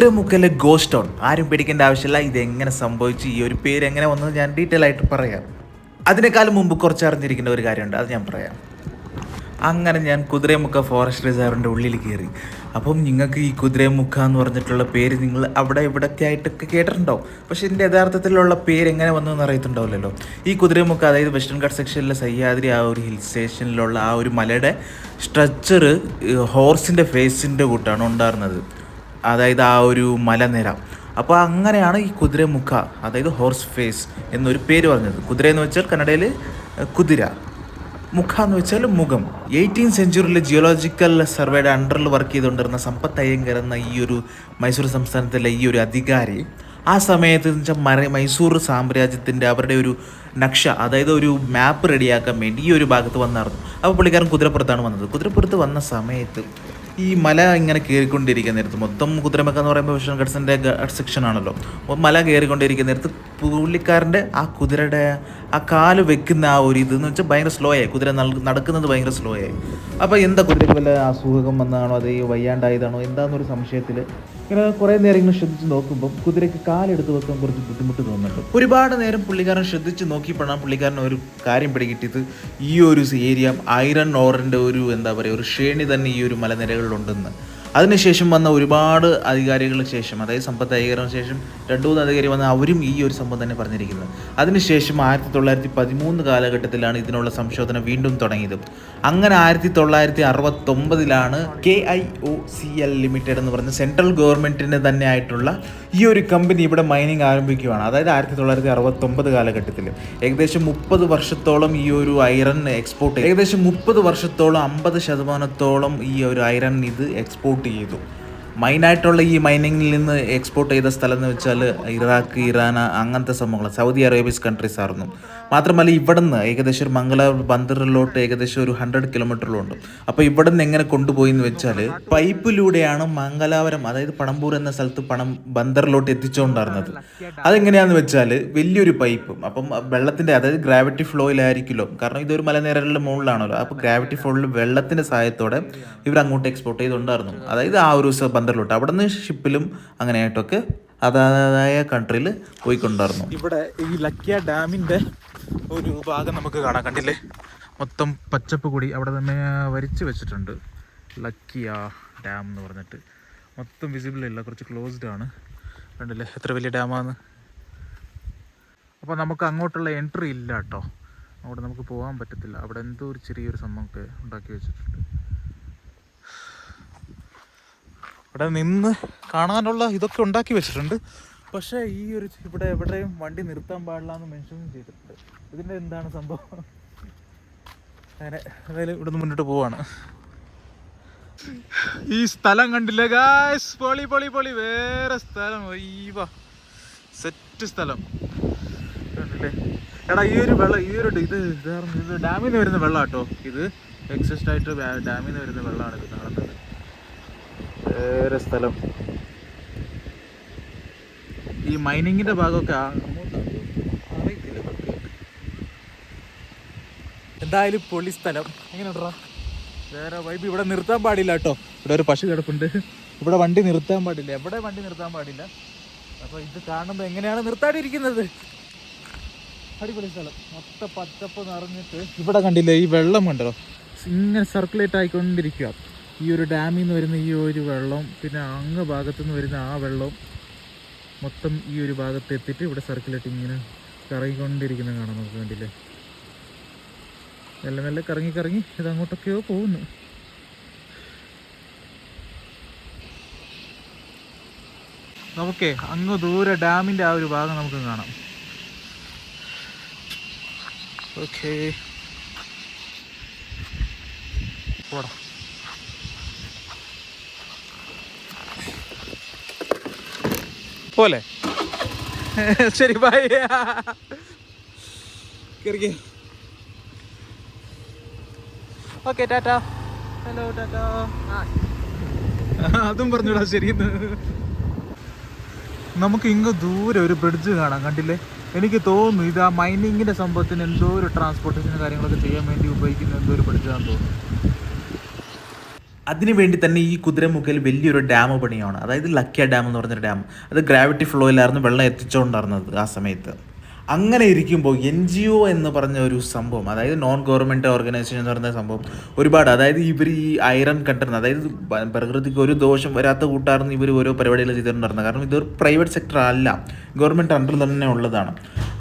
കുതിരമുക്കലെ ghost town ആരും പേടിക്കേണ്ട ആവശ്യമില്ല. ഇതെങ്ങനെ സംഭവിച്ചു? ഈ ഒരു പേര് എങ്ങനെ വന്നത് ഞാൻ ഡീറ്റെയിൽ ആയിട്ട് പറയാം. അതിനേക്കാളും മുമ്പ് കുറച്ച് അറിഞ്ഞിരിക്കേണ്ട ഒരു കാര്യമുണ്ട്. അത് ഞാൻ പറയാം. അങ്ങനെ ഞാൻ കുതിരമുക്ക ഫോറസ്റ്റ് റിസർവിന്റെ ഉള്ളിൽ കയറി. അപ്പം നിങ്ങൾക്ക് ഈ കുതിരമുക്ക എന്ന് പറഞ്ഞിട്ടുള്ള പേര് നിങ്ങൾ അവിടെ ഇവിടൊക്കെ ആയിട്ടൊക്കെ കേട്ടിട്ടുണ്ടാവും. പക്ഷെ ഇതിന്റെ യഥാർത്ഥത്തിലുള്ള പേര് എങ്ങനെ വന്നു എന്ന് അറിയത്തുണ്ടാവില്ലല്ലോ. ഈ കുതിരമുക്ക അതായത് വെസ്റ്റേൺ ഘട്ട് സെക്ഷനിലെ സഹ്യാദ്രി ആ ഒരു ഹിൽ സ്റ്റേഷനിലുള്ള ആ ഒരു മലയുടെ സ്ട്രക്ചർ ഹോർസിന്റെ ഫേസിന്റെ കൂട്ടാണ് ഉണ്ടായിരുന്നത്. അതായത് ആ ഒരു മലനിര. അപ്പോൾ അങ്ങനെയാണ് ഈ കുതിരമുഖ അതായത് ഹോർസ് ഫേസ് എന്നൊരു പേര് പറഞ്ഞത്. കുതിര എന്ന് വെച്ചാൽ കന്നഡയിൽ കുതിര. മുഖ എന്ന് വെച്ചാൽ മുഖം. എയ്റ്റീൻ സെഞ്ചുറിയിലെ ജിയോളജിക്കൽ സർവേയുടെ അണ്ടറിൽ വർക്ക് ചെയ്തുകൊണ്ടിരുന്ന സമ്പത്ത് അയ്യങ്കർ എന്ന ഈ ഒരു മൈസൂർ സംസ്ഥാനത്തിലെ ഈ ഒരു അധികാരി ആ സമയത്ത് എന്ന് വെച്ചാൽ മര മൈസൂർ സാമ്രാജ്യത്തിന്റെ അവരുടെ ഒരു നക്ഷ അതായത് ഒരു മാപ്പ് റെഡിയാക്കാൻ വേണ്ടി ഈ ഒരു ഭാഗത്ത് വന്നായിരുന്നു. അപ്പോൾ പുള്ളിക്കാരൻ കുതിരപ്പുറത്താണ് വന്നത്. കുതിരപ്പുറത്ത് വന്ന സമയത്ത് ഈ മല ഇങ്ങനെ കയറിക്കൊണ്ടിരിക്കുന്ന നേരത്ത് മൊത്തം കുതിരമൊക്കെ എന്ന് പറയുമ്പോൾ വിഷ്ണു ഗഡ്സിന്റെ സെക്ഷൻ ആണല്ലോ. മല കയറിക്കൊണ്ടിരിക്കുന്ന നേരത്ത് പുള്ളിക്കാരന്റെ ആ കുതിരയുടെ ആ കാൽ വെക്കുന്ന ആ ഒരു ഇതെന്ന് വെച്ചാൽ ഭയങ്കര സ്ലോ ആയി. കുതിര നടക്കുന്നത് ഭയങ്കര സ്ലോ ആയി. അപ്പോൾ എന്താ കുതിരയ്ക്ക് വല്ല അസുഖം വന്നതാണോ അതേ വയ്യാണ്ടായതാണോ? എന്താണെന്നൊരു സംശയത്തിൽ ഇങ്ങനെ കുറേ നേരം ഇങ്ങനെ ശ്രദ്ധിച്ച് നോക്കുമ്പോൾ കുതിരയ്ക്ക് കാലെടുത്ത് വെക്കാൻ കുറച്ച് ബുദ്ധിമുട്ട് തോന്നുന്നുണ്ട്. ഒരുപാട് നേരം പുള്ളിക്കാരൻ ശ്രദ്ധിച്ച് നോക്കിയപ്പോഴാണ് പുള്ളിക്കാരൻ ഒരു കാര്യം പിടികിട്ടിയത്. ഈ ഒരു ഏരിയ ഐറൺ ഓറിന്റെ ഒരു എന്താ പറയുക ഒരു ശ്രേണി തന്നെ ഈ ഒരു മലനിരകളിലുണ്ടെന്ന്. അതിനുശേഷം വന്ന ഒരുപാട് അധികാരികൾക്ക് ശേഷം അതായത് സമ്പത്ത് അധികാരം ശേഷം രണ്ടു മൂന്ന് അധികാരി വന്ന അവരും ഈ ഒരു സംഭവം തന്നെ പറഞ്ഞിരിക്കുന്നത്. അതിനുശേഷം ആയിരത്തി തൊള്ളായിരത്തി പതിമൂന്ന് കാലഘട്ടത്തിലാണ് ഇതിനുള്ള സംശോധന വീണ്ടും തുടങ്ങിയത്. അങ്ങനെ ആയിരത്തി തൊള്ളായിരത്തി അറുപത്തൊമ്പതിലാണ് K I O C L limited എന്ന് പറഞ്ഞ സെൻട്രൽ ഗവൺമെന്റിന് തന്നെ ആയിട്ടുള്ള ഈ ഒരു കമ്പനി ഇവിടെ മൈനിങ് ആരംഭിക്കുകയാണ് അതായത് ആയിരത്തി തൊള്ളായിരത്തി അറുപത്തൊമ്പത് കാലഘട്ടത്തിൽ ഏകദേശം മുപ്പത് വർഷത്തോളം ഈ ഒരു ഐറൺ എക്സ്പോർട്ട് ഏകദേശം മുപ്പത് വർഷത്തോളം അമ്പത് ശതമാനത്തോളം ഈ ഒരു ഐറൺ ഇത് എക്സ്പോർട്ട് ചെയ്തു. മൈനായിട്ടുള്ള ഈ മൈനിങ്ങിൽ നിന്ന് എക്സ്പോർട്ട് ചെയ്ത സ്ഥലം എന്ന് വെച്ചാൽ ഇറാഖ് ഇറാൻ അങ്ങനത്തെ സംഭവങ്ങൾ. സൗദി അറേബ്യസ് കൺട്രീസ് ആയിരുന്നു. മാത്രമല്ല ഇവിടുന്ന് ഏകദേശം ഒരു മംഗള ബന്ദറിലോട്ട് ഏകദേശം ഒരു ഹൺഡ്രഡ് കിലോമീറ്ററിലുണ്ട് അപ്പോൾ നിന്ന് എങ്ങനെ കൊണ്ടുപോയി എന്ന് വെച്ചാൽ പൈപ്പിലൂടെയാണ് മംഗലാപുരം അതായത് പണമ്പൂർ എന്ന സ്ഥലത്ത് പണം ബന്ദറിലോട്ട് എത്തിച്ചുകൊണ്ടിരുന്നത് അതെങ്ങനെയാണെന്ന് വെച്ചാൽ വലിയൊരു പൈപ്പ് അപ്പം വെള്ളത്തിന്റെ അതായത് ഗ്രാവിറ്റി ഫ്ലോയിലായിരിക്കുമല്ലോ കാരണം ഇതൊരു മലനിരകളുടെ മുകളിലാണല്ലോ. അപ്പോൾ ഗ്രാവിറ്റി ഫ്ലോയിൽ വെള്ളത്തിന്റെ സഹായത്തോടെ ഇവർ അങ്ങോട്ട് എക്സ്പോർട്ട് ചെയ്തുകൊണ്ടായിരുന്നു അതായത് ആ ഒരു ബന്ദറിലോട്ട്. അവിടെ നിന്ന് ഷിപ്പിലും അങ്ങനെയായിട്ടൊക്കെ അതായ കൺട്രിയിൽ പോയിക്കൊണ്ടായിരുന്നു ഇവിടെ ഈ ലക്കിയ ഡാമിന്റെ ഒരു ഭാഗം നമുക്ക് കാണാം. കണ്ടില്ലേ? മൊത്തം പച്ചപ്പ് കൂടി അവിടെ തന്നെ വരിച്ചു വെച്ചിട്ടുണ്ട്. ലക്കിയ ഡാം എന്ന് പറഞ്ഞിട്ട്. മൊത്തം വിസിബിൾ ഇല്ല കുറച്ച് ക്ലോസ്ഡ് ആണ്. കണ്ടില്ലേ? എത്ര വലിയ ഡാമാണ് അപ്പോൾ നമുക്ക് അങ്ങോട്ടുള്ള എൻട്രി ഇല്ല കേട്ടോ. അവിടെ നമുക്ക് പോകാൻ പറ്റത്തില്ല. അവിടെ എന്തോ ഒരു ചെറിയൊരു സംഭവമൊക്കെ ഉണ്ടാക്കി വെച്ചിട്ടുണ്ട്. ഇവിടെ നിന്ന് കാണാനുള്ള ഇതൊക്കെ ഉണ്ടാക്കി വെച്ചിട്ടുണ്ട്. പക്ഷേ ഈ ഒരു ഇവിടെ എവിടെയും വണ്ടി നിർത്താൻ പാടില്ല എന്ന് മെൻഷൻ ചെയ്തിട്ടുണ്ട്. ഇതിന്റെ എന്താണ് സംഭവം? അങ്ങനെ എന്തായാലും ഇവിടുന്ന് മുന്നോട്ട് പോവാണ്. ഈ സ്ഥലം കണ്ടില്ലേ ഗായ്സ് പൊളി പൊളി പൊളി. വേറെ സ്ഥലം. സെറ്റ് സ്ഥലം. കണ്ടില്ലേ? എടാ ഈ ഒരു വെള്ളം ഈ ഒരു ഇത് ഇത് ഡാമിൽ നിന്ന് വരുന്ന വെള്ളം കേട്ടോ ഇത്. എക്സിസ്റ്റ് ആയിട്ട് ഡാമിൽ നിന്ന് വരുന്ന വെള്ളമാണ് ഇത് കാണുന്നത് വേറെ സ്ഥലം. ഈ മൈനിങ്ങിന്റെ ഭാഗമൊക്കെ അറിയത്തില്ല എന്തായാലും പൊളി സ്ഥലം. എങ്ങനെയുണ്ടാ? വേറെ വൈബ് ഇവിടെ നിർത്താൻ പാടില്ല കേട്ടോ. ഇവിടെ ഒരു പശു കിടപ്പുണ്ട്. ഇവിടെ വണ്ടി നിർത്താൻ പാടില്ല. എവിടെ വണ്ടി നിർത്താൻ പാടില്ല. അപ്പോൾ ഇത് കാണുമ്പോൾ എങ്ങനെയാണ് നിർത്താണ്ടിരിക്കുന്നത് അടിപൊളി സ്ഥലം. മൊത്തം പച്ചപ്പ് നിറഞ്ഞിട്ട് ഇവിടെ കണ്ടില്ലേ ഈ വെള്ളം കണ്ടോ? ഇങ്ങനെ സർക്കുലേറ്റ് ആയിക്കൊണ്ടിരിക്കുക ഈ ഒരു ഡാമിൽ നിന്ന് വരുന്ന ഈ ഒരു വെള്ളം പിന്നെ അങ്ങ് ഭാഗത്തു നിന്ന് വരുന്ന ആ വെള്ളം മൊത്തം ഈ ഒരു ഭാഗത്ത് എത്തിയിട്ട് ഇവിടെ സർക്കുലേറ്റ് ഇങ്ങനെ കറങ്ങിക്കൊണ്ടിരിക്കുന്നത് കാണാം നമുക്ക് കണ്ടില്ലേ? മെല്ലെ മെല്ലെ കറങ്ങി കറങ്ങി ഇത് അങ്ങോട്ടൊക്കെയോ പോകുന്നു. നമുക്കേ അങ്ങ് ദൂരെ ഡാമിന്റെ ആ ഒരു ഭാഗം നമുക്ക് കാണാം. ഓക്കേ പോടാ. പോലെ. ശരി bye okay tata. Hello tata. അതും പറഞ്ഞൂടാ ശരി നമുക്ക് ഇങ്ങ് ദൂരെ ഒരു ബ്രിഡ്ജ് കാണാം കണ്ടില്ലേ? എനിക്ക് തോന്നുന്നു ഇത് ആ മൈനിങ്ങിന്റെ സംഭവത്തിന് എന്തോ ഒരു ട്രാൻസ്പോർട്ടേഷൻ കാര്യങ്ങളൊക്കെ ചെയ്യാൻ വേണ്ടി ഉപയോഗിക്കുന്ന എന്തോ ഒരു ബ്രിഡ്ജാന്ന് തോന്നുന്നു. അതിനു വേണ്ടി തന്നെ ഈ കുതിരമുഖയിൽ വലിയൊരു ഡാം പണിയാണ്. അതായത് ലക്കിയ ഡാം എന്ന് പറഞ്ഞൊരു ഡാം. അത് ഗ്രാവിറ്റി ഫ്ലോയിലായിരുന്നു വെള്ളം എത്തിച്ചുകൊണ്ടിരുന്നത് ആ സമയത്ത്. അങ്ങനെ ഇരിക്കുമ്പോൾ എൻ ജി ഒ എന്ന് പറഞ്ഞ ഒരു സംഭവം അതായത് നോൺ ഗവൺമെന്റ് ഓർഗനൈസേഷൻ എന്ന് പറഞ്ഞ സംഭവം ഒരുപാട് അതായത് ഇവർ ഈ ഐറൺ കണ്ടിരുന്നത് അതായത് പ്രകൃതിക്ക് ഒരു ദോഷം വരാത്ത കൂട്ടാർന്ന് ഇവർ ഓരോ പരിപാടികൾ ചെയ്തിട്ടുണ്ടായിരുന്നത് കാരണം ഇതൊരു പ്രൈവറ്റ് സെക്ടർ അല്ല ഗവൺമെന്റ് അണ്ടറിൽ തന്നെ ഉള്ളതാണ്.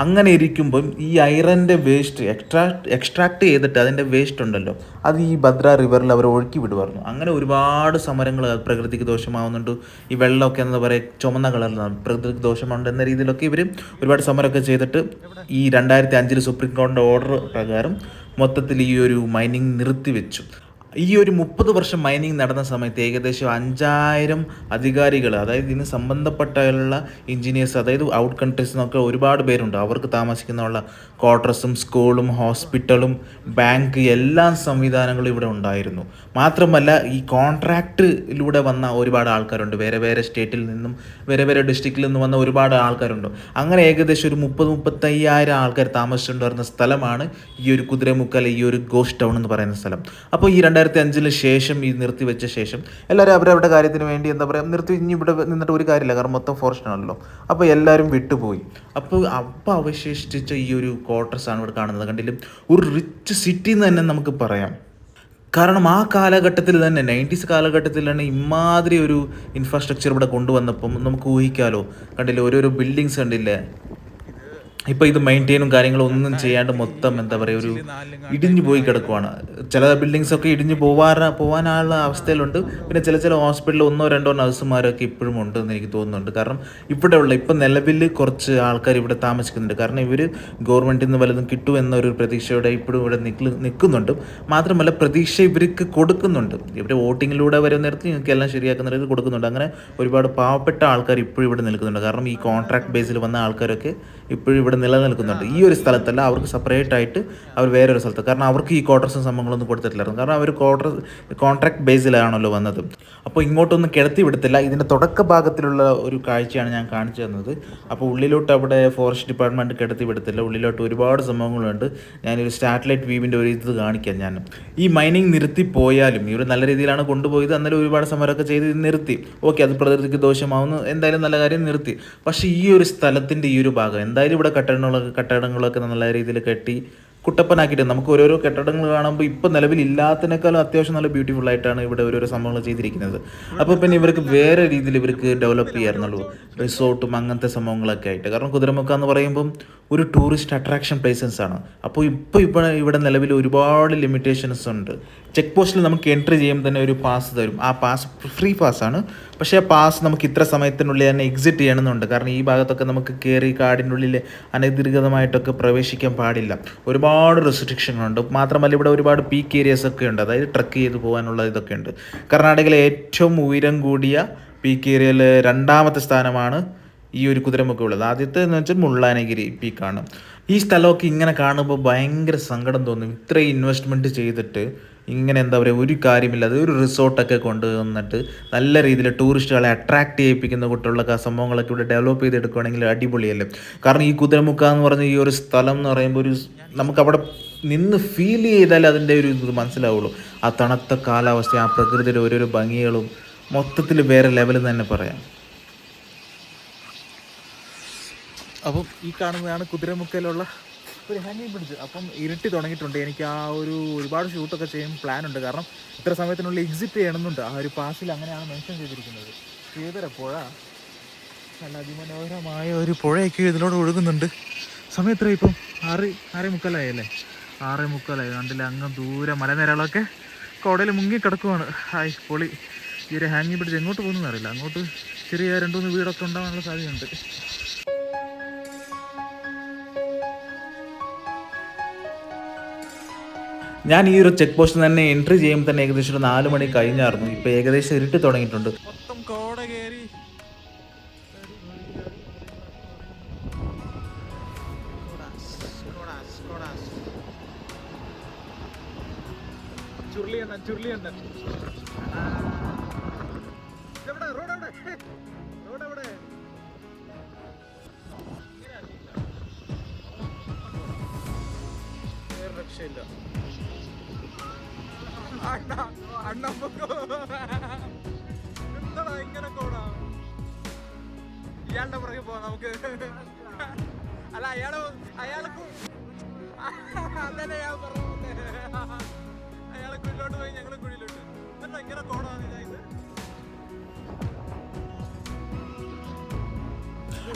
അങ്ങനെ ഇരിക്കുമ്പം ഈ ഐറന്റെ വേസ്റ്റ് എക്സ്ട്രാക്ട് എക്സ്ട്രാക്ട് ചെയ്തിട്ട് അതിന്റെ വേസ്റ്റ് ഉണ്ടല്ലോ അത് ഈ ഭദ്ര റിവറിൽ അവർ ഒഴുക്കി വിടുമായിരുന്നു. അങ്ങനെ ഒരുപാട് സമരങ്ങൾ പ്രകൃതിക്ക് ദോഷമാവുന്നുണ്ട്. ഈ വെള്ളമൊക്കെ എന്താ പറയുക ചുമന്ന കളറിലാണ് പ്രകൃതിക്ക് ദോഷമുണ്ട് എന്ന രീതിയിലൊക്കെ ഇവർ ഒരുപാട് സമരമൊക്കെ ചെയ്തിട്ട് ഈ രണ്ടായിരത്തി അഞ്ചിൽ സുപ്രീം കോടതിയുടെ ഓർഡർ പ്രകാരം മൊത്തത്തിൽ ഈ ഒരു മൈനിങ് നിർത്തിവെച്ചു. ഈ ഒരു മുപ്പത് വർഷം മൈനിങ് നടന്ന സമയത്ത് ഏകദേശം അഞ്ചായിരം അധികാരികൾ അതായത് ഇതിന് സംബന്ധപ്പെട്ടുള്ള എഞ്ചിനീയേഴ്സ് അതായത് ഔട്ട് കൺട്രീസ് നിന്നൊക്കെ ഒരുപാട് പേരുണ്ട്. അവർക്ക് താമസിക്കുന്നുള്ള ക്വാർട്ടേഴ്സും സ്കൂളും ഹോസ്പിറ്റലും ബാങ്ക് എല്ലാ സംവിധാനങ്ങളും ഇവിടെ ഉണ്ടായിരുന്നു. മാത്രമല്ല ഈ കോൺട്രാക്റ്റിലൂടെ വന്ന ഒരുപാട് ആൾക്കാരുണ്ട്. വേറെ വേറെ സ്റ്റേറ്റിൽ നിന്നും വേറെ വേറെ ഡിസ്ട്രിക്റ്റിൽ നിന്നും വന്ന ഒരുപാട് ആൾക്കാരുണ്ട്. അങ്ങനെ ഏകദേശം ഒരു മുപ്പത് മുപ്പത്തയ്യായിരം ആൾക്കാർ താമസിച്ചിട്ടുണ്ടായിരുന്ന സ്ഥലമാണ് ഈ ഒരു കുതിരമുക്കൽ ഈ ഒരു ഗോസ്റ്റ് ടൗൺ എന്ന് പറയുന്ന സ്ഥലം. അപ്പോൾ ഈ രണ്ടായിരത്തി അഞ്ചിന് ശേഷം ഈ നിർത്തിവെച്ച ശേഷം എല്ലാവരും അവരവരുടെ കാര്യത്തിന് വേണ്ടി എന്താ പറയുക നിർത്തി ഇനി ഇവിടെ നിന്നിട്ട് ഒരു കാര്യമില്ല കാരണം മൊത്തം ഫോറസ്റ്റ് ആണല്ലോ. അപ്പോൾ എല്ലാവരും വിട്ടുപോയി. അപ്പോൾ അപ്പോൾ അവശേഷിച്ച ഈ ഒരു ക്വാർട്ടേഴ്സ് ആണ് ഇവിടെ കാണുന്നത്. കണ്ടില്ല? ഒരു റിച്ച് സിറ്റി എന്ന് തന്നെ നമുക്ക് പറയാം. കാരണം ആ കാലഘട്ടത്തിൽ തന്നെ നയന്റീസ് കാലഘട്ടത്തിൽ തന്നെ ഇമാതിരി ഒരു ഇൻഫ്രാസ്ട്രക്ചർ ഇവിടെ കൊണ്ടുവന്നപ്പം നമുക്ക് ഊഹിക്കാലോ. കണ്ടില്ലേ? ഓരോരോ ബിൽഡിങ്സ് കണ്ടില്ലേ? ഇപ്പോൾ ഇത് മെയിന്റെയിനും കാര്യങ്ങളും ഒന്നും ചെയ്യാണ്ട് മൊത്തം എന്താ പറയുക ഒരു ഇടിഞ്ഞു പോയി കിടക്കുവാണ്. ചില ബിൽഡിങ്സ് ഒക്കെ ഇടിഞ്ഞു പോവാറ പോകാനുള്ള അവസ്ഥയിലുണ്ട്. പിന്നെ ചില ചില ഹോസ്പിറ്റലിൽ ഒന്നോ രണ്ടോ നഴ്സുമാരൊക്കെ ഇപ്പോഴും ഉണ്ട് എന്ന് എനിക്ക് തോന്നുന്നുണ്ട്. കാരണം ഇവിടെ ഉള്ള ഇപ്പം നിലവിൽ കുറച്ച് ആൾക്കാർ ഇവിടെ താമസിക്കുന്നുണ്ട്. കാരണം ഇവർ ഗവൺമെന്റിൽ നിന്ന് വല്ലതും കിട്ടും എന്നൊരു പ്രതീക്ഷയോടെ ഇപ്പോഴും ഇവിടെ നിൽക്കു നിൽക്കുന്നുണ്ട് മാത്രമല്ല പ്രതീക്ഷ ഇവർക്ക് കൊടുക്കുന്നുണ്ട്. ഇവർ വോട്ടിങ്ങിലൂടെ വരുന്നിടത്ത് നിങ്ങൾക്ക് എല്ലാം ശരിയാക്കുന്ന രീതിയിൽ കൊടുക്കുന്നുണ്ട്. അങ്ങനെ ഒരുപാട് പാവപ്പെട്ട ആൾക്കാർ ഇപ്പോഴും ഇവിടെ നിൽക്കുന്നുണ്ട്. കാരണം ഈ കോൺട്രാക്ട് ബേസിൽ വന്ന ആൾക്കാരൊക്കെ ഇപ്പോഴും ഇവിടെ നിലനിൽക്കുന്നുണ്ട്. ഈ ഒരു സ്ഥലത്തല്ല അവർക്ക് സെപ്പറേറ്റ് ആയിട്ട് അവർ വേറൊരു സ്ഥലത്ത്. കാരണം അവർക്ക് ഈ ക്വാർട്ടേഴ്സും സംഭവങ്ങളൊന്നും കൊടുത്തിട്ടില്ലായിരുന്നു. കാരണം അവർ ക്വാർട്ടർ കോൺട്രാക്ട് ബേസിലാണല്ലോ വന്നത്. അപ്പോൾ ഇങ്ങോട്ടൊന്നും കിടത്തി വിടത്തില്ല. ഇതിന്റെ തുടക്ക ഭാഗത്തിലുള്ള ഒരു കാഴ്ചയാണ് ഞാൻ കാണിച്ചു തന്നത്. അപ്പോൾ ഉള്ളിലോട്ട് അവിടെ ഫോറസ്റ്റ് ഡിപ്പാർട്ട്മെന്റ് കിടത്തി വിടത്തില്ല. ഉള്ളിലോട്ട് ഒരുപാട് സംഭവങ്ങളുണ്ട്. ഞാനൊരു സാറ്റലൈറ്റ് വ്യൂവിന്റെ ഒരു ഇത് കാണിക്കാം ഞാൻ. ഈ മൈനിങ് നിർത്തി പോയാലും ഇവർ നല്ല രീതിയിലാണ് കൊണ്ടുപോയത്. അന്നേരം ഒരുപാട് സമരമൊക്കെ ചെയ്ത് നിർത്തി. ഓക്കെ അത് പ്രകൃതിക്ക് ദോഷമാവുന്നു. എന്തായാലും നല്ല കാര്യം നിർത്തി. പക്ഷേ ഈ ഒരു സ്ഥലത്തിന്റെ ഈ ഒരു ഭാഗം എന്തായാലും ഇവിടെ കെട്ടിടങ്ങളൊക്കെ കെട്ടിടങ്ങളൊക്കെ നല്ല രീതിയിൽ കെട്ടി കുട്ടപ്പനാക്കിയിട്ട് നമുക്ക് ഓരോരോ കെട്ടിടങ്ങൾ കാണുമ്പോൾ ഇപ്പോൾ നിലവിൽ ഇല്ലാത്തതിനേക്കാളും അത്യാവശ്യം നല്ല ബ്യൂട്ടിഫുൾ ആയിട്ടാണ് ഇവിടെ ഓരോരോ സംഭവങ്ങൾ ചെയ്തിരിക്കുന്നത്. അപ്പോൾ പിന്നെ ഇവർക്ക് വേറെ രീതിയിൽ ഇവർക്ക് ഡെവലപ്പ് ചെയ്യാറുള്ളൂ റിസോർട്ടും അങ്ങനത്തെ സംഭവങ്ങളൊക്കെ ആയിട്ട്. കാരണം കുതിരമുക്ക എന്ന് പറയുമ്പം ഒരു ടൂറിസ്റ്റ് അട്രാക്ഷൻ പ്ലേസസ് ആണ്. അപ്പോൾ ഇപ്പോൾ ഇപ്പോൾ ഇവിടെ നിലവിൽ ഒരുപാട് ലിമിറ്റേഷൻസ് ഉണ്ട്. ചെക്ക് പോസ്റ്റിൽ നമുക്ക് എൻട്രി ചെയ്യുമ്പോൾ തന്നെ ഒരു പാസ് തരും. ആ പാസ് ഫ്രീ പാസ്സാണ് പക്ഷേ ആ പാസ് നമുക്ക് ഇത്ര സമയത്തിനുള്ളിൽ തന്നെ എക്സിറ്റ് ചെയ്യണമെന്നുണ്ട്. കാരണം ഈ ഭാഗത്തൊക്കെ നമുക്ക് കയറി കാടിനുള്ളിൽ അനധികൃതമായിട്ടൊക്കെ പ്രവേശിക്കാൻ പാടില്ല. ഒരുപാട് റെസ്ട്രിക്ഷനുണ്ട് മാത്രമല്ല ഇവിടെ ഒരുപാട് പീക്ക് ഏരിയാസ് ഒക്കെ ഉണ്ട്. അതായത് ട്രക്ക് ചെയ്ത് പോകാനുള്ള ഇതൊക്കെ ഉണ്ട്. കർണാടകയിലെ ഏറ്റവും ഉയരം കൂടിയ പീക്ക് ഏരിയയിൽ രണ്ടാമത്തെ സ്ഥാനമാണ് ഈ ഒരു കുതിരമുഖം ഉള്ളത്. ആദ്യത്തെ എന്ന് വെച്ചാൽ മുള്ളാനഗിരി പീക്ക് ആണ് ഈ സ്ഥലമൊക്കെ ഇങ്ങനെ കാണുമ്പോൾ ഭയങ്കര സങ്കടം തോന്നും. ഇത്രയും ഇൻവെസ്റ്റ്മെന്റ് ചെയ്തിട്ട് ഇങ്ങനെ എന്താ പറയുക ഒരു കാര്യമില്ലാതെ ഒരു റിസോർട്ടൊക്കെ കൊണ്ടുവന്നിട്ട് നല്ല രീതിയിൽ ടൂറിസ്റ്റുകളെ അട്രാക്ട് ചെയ്യിപ്പിക്കുന്ന കൂട്ടുള്ള സംഭവങ്ങളൊക്കെ ഇവിടെ ഡെവലപ്പ് ചെയ്തെടുക്കുകയാണെങ്കിൽ അടിപൊളിയല്ലേ? കാരണം ഈ കുതിരമുക്ക എന്ന് പറഞ്ഞ ഈ ഒരു സ്ഥലം എന്ന് പറയുമ്പോൾ ഒരു നമുക്കവിടെ നിന്ന് ഫീൽ ചെയ്താൽ അതിന്റെ ഒരു ഇത് മനസ്സിലാവുള്ളൂ. ആ തണുത്ത കാലാവസ്ഥ ആ പ്രകൃതിയുടെ ഓരോരോ ഭംഗികളും മൊത്തത്തിൽ വേറെ ലെവലിൽ തന്നെ പറയാം. അപ്പം ഈ കാണുന്നതാണ് കുതിരമുക്കയിലുള്ള ഒരു ഹാങ്ങിങ് ബ്രിഡ്ജ് അപ്പം ഇരുട്ടി തുടങ്ങിയിട്ടുണ്ട്. എനിക്ക് ആ ഒരു ഒരുപാട് ഷൂട്ടൊക്കെ ചെയ്യാൻ പ്ലാൻ ഉണ്ട്. കാരണം ഇത്ര സമയത്തിനുള്ളിൽ എക്സിറ്റ് ചെയ്യണമെന്നുണ്ട്. ആ ഒരു പാസിൽ അങ്ങനെയാണ് മെൻഷൻ ചെയ്തിരിക്കുന്നത്. ഏതൊര പുഴ. നല്ല അതിമനോഹരമായ ഒരു പുഴയൊക്കെ ഇതിലൂടെ ഒഴുകുന്നുണ്ട്. സമയം എത്ര ഇപ്പം? ആറ് ആറേ മുക്കാലായി അല്ലേ? ആറേ മുക്കാലായി കണ്ടില്ല അങ്ങ് ദൂരെ മലനിരകളൊക്കെ കോടയിൽ മുങ്ങി കിടക്കുവാണ്. ഹായ് പൊളി. ഈ ഒരു ഹാങ്ങിങ് ബ്രിഡ്ജ് എങ്ങോട്ട് പോകുന്നതെന്നറിയില്ല അങ്ങോട്ട് ചെറിയ രണ്ടു മൂന്ന് വീടൊക്കെ ഉണ്ടാകാനുള്ള സാധ്യതയുണ്ട്. ഞാൻ ഈ ഒരു ചെക്ക് പോസ്റ്റ് തന്നെ എൻട്രി ചെയ്യുമ്പോൾ തന്നെ ഏകദേശം ഒരു നാല് മണി കഴിഞ്ഞായിരുന്നു. ഇപ്പൊ ഏകദേശം ഇരുട്ടി തുടങ്ങിയിട്ടുണ്ട്. മൊത്തം അണ്ണ അണ്ണ എന്താടാ ഇങ്ങനെ കോടാ. ഇയാളുടെ പുറകെ പോവാം നമുക്ക്. അല്ല അയാൾ അയാൾക്ക് അതന്നെ ഞാൻ പറഞ്ഞു അയാളെ കുഴിലോട്ട് പോയി ഞങ്ങൾ കുഴിയിലോട്ട്. എന്താ ഇങ്ങനെ കോടാന്നില്ല ഇത്.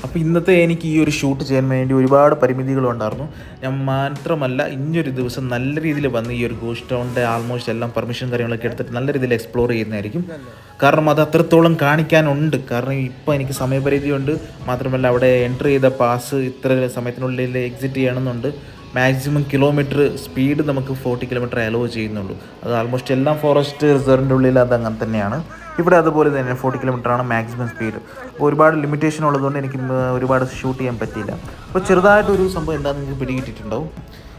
അപ്പോൾ ഇന്നത്തെ എനിക്ക് ഈ ഒരു ഷൂട്ട് ചെയ്യാൻ വേണ്ടി ഒരുപാട് പരിമിതികളുണ്ടായിരുന്നു ഞാൻ മാത്രമല്ല ഇനിയൊരു ദിവസം നല്ല രീതിയിൽ വന്ന് ഈ ഒരു ഗോസ്റ്റ് ടൗണിന്റെ ആൾമോസ്റ്റ് എല്ലാം പെർമിഷൻ കാര്യങ്ങളൊക്കെ എടുത്തിട്ട് നല്ല രീതിയിൽ എക്സ്പ്ലോർ ചെയ്യുന്നതായിരിക്കും. കാരണം അത് അത്രത്തോളം കാണിക്കാനുണ്ട്. കാരണം ഇപ്പോൾ എനിക്ക് സമയപരിധിയുണ്ട്. മാത്രമല്ല അവിടെ എൻട്രി ചെയ്ത പാസ് ഇത്ര സമയത്തിനുള്ളിൽ എക്സിറ്റ് ചെയ്യണമെന്നുണ്ട്. മാക്സിമം കിലോമീറ്റർ സ്പീഡ് നമുക്ക് ഫോർട്ടി കിലോമീറ്റർ അലോ ചെയ്യുന്നുള്ളൂ. അത് ആൾമോസ്റ്റ് എല്ലാം ഫോറസ്റ്റ് റിസർവിന്റെ ഉള്ളിൽ അത് അങ്ങനെ തന്നെയാണ്. ഇവിടെ അതുപോലെ തന്നെ ഫോർട്ടി കിലോമീറ്റർ ആണ് മാക്സിമം സ്പീഡ് അപ്പോൾ ഒരുപാട് ലിമിറ്റേഷൻ ഉള്ളതുകൊണ്ട് എനിക്ക് ഒരുപാട് ഷൂട്ട് ചെയ്യാൻ പറ്റിയില്ല. അപ്പോൾ ചെറുതായിട്ടൊരു സംഭവം എന്താണെന്ന് നിങ്ങൾക്ക് പിടികിട്ടിട്ടുണ്ടാവും.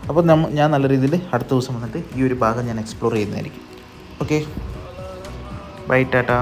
അപ്പോൾ നമ്മ ഞാൻ നല്ല രീതിയിൽ അടുത്ത ദിവസം വന്നിട്ട് ഈ ഒരു ഭാഗം ഞാൻ എക്സ്പ്ലോർ ചെയ്യുന്നതായിരിക്കും. Okay bye Tata